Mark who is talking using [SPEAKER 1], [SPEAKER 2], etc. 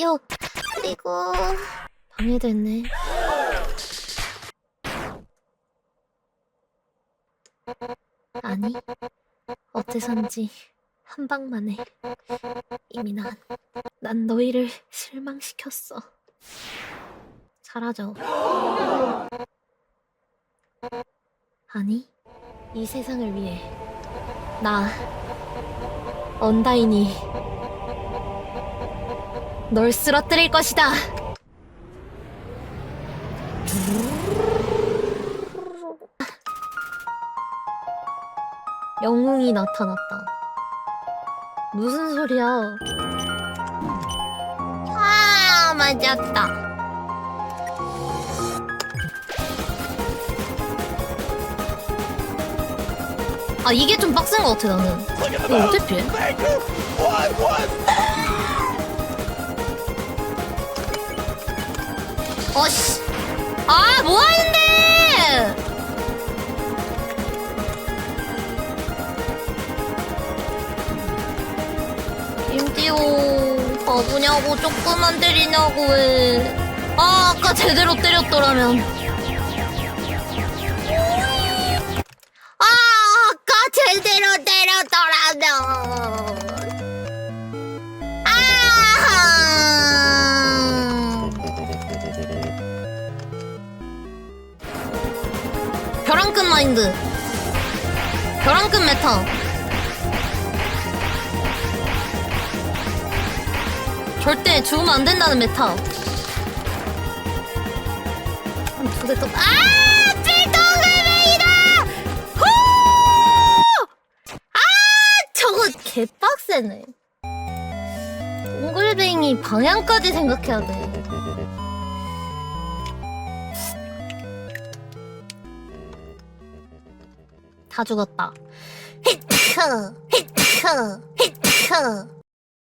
[SPEAKER 1] 요 그리고 방해됐네. 아니 어째선지 한 방만에 이미 난, 난 너희를 실망시켰어. 사라져. 아니, 이 세상을 위해 나 언다인이 널 쓰러뜨릴 것이다. 영웅이 나타났다. 무슨 소리야? 아, 맞았다. 아, 이게 좀 빡센 것 같아, 나는. 이거 어떻게 피해? 어씨. 아, 뭐 하는데! 임띠오 바보냐고 조금만 때리냐고 왜? 아 아까 제대로 때렸더라면. 아 아까 제대로 때렸더라 벼랑끝 마인드. 벼랑끝 메타. 절대 죽으면 안 된다는 메타. 두대 또. 아! 찔동글뱅이다! 후! 아! 저거 개빡세네. 동글뱅이 방향까지 생각해야 돼. 다 죽었다. 히트! 히트! 히트!